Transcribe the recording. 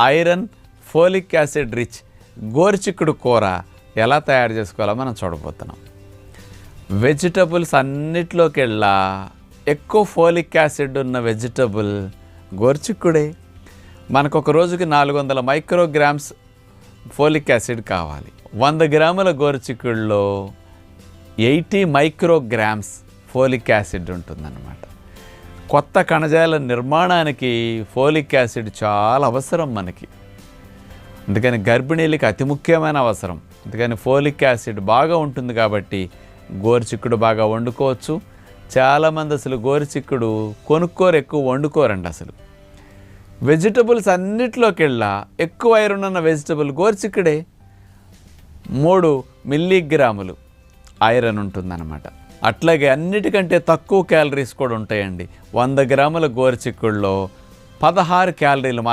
Iron folic acid rich గోరుచిక్కుడు కూర ఎలా తయారు చేసుకోవాలో మనం చూడబోతున్నాం. వెజిటబుల్స్ అన్నిట్లోకెళ్ళా ఎక్కువ ఫోలిక్ యాసిడ్ ఉన్న వెజిటబుల్ గోరుచిక్కుడే. మనకు ఒక రోజుకి నాలుగు వందల మైక్రోగ్రామ్స్ ఫోలిక్ యాసిడ్ కావాలి. వంద గ్రాముల గోరుచిక్కుడులో ఎయిటీ మైక్రోగ్రామ్స్ ఫోలిక్ యాసిడ్ ఉంటుందన్నమాట. కొత్త కణజాల నిర్మాణానికి ఫోలిక్ యాసిడ్ చాలా అవసరం మనకి. అందుకని గర్భిణీలకి అతి ముఖ్యమైన అవసరం. అందుకని ఫోలిక్ యాసిడ్ బాగా ఉంటుంది కాబట్టి గోరుచిక్కుడు బాగా వండుకోవచ్చు. చాలామంది అసలు గోరుచిక్కుడు కొనుక్కోరు ఎక్కువ వండుకోరండి అసలు. వెజిటబుల్స్ అన్నిట్లోకెల్లా ఎక్కువ ఐరన్ ఉన్న వెజిటబుల్ గోరుచిక్కుడే. మూడు మిల్లీగ్రాములు ఐరన్ ఉంటుందన్నమాట. అట్లాగే అన్నిటికంటే తక్కువ క్యాలరీస్ కూడా ఉంటాయండి. వంద గ్రాముల గోరుచిక్కుడులో పదహారు క్యాలరీలు మాత్రం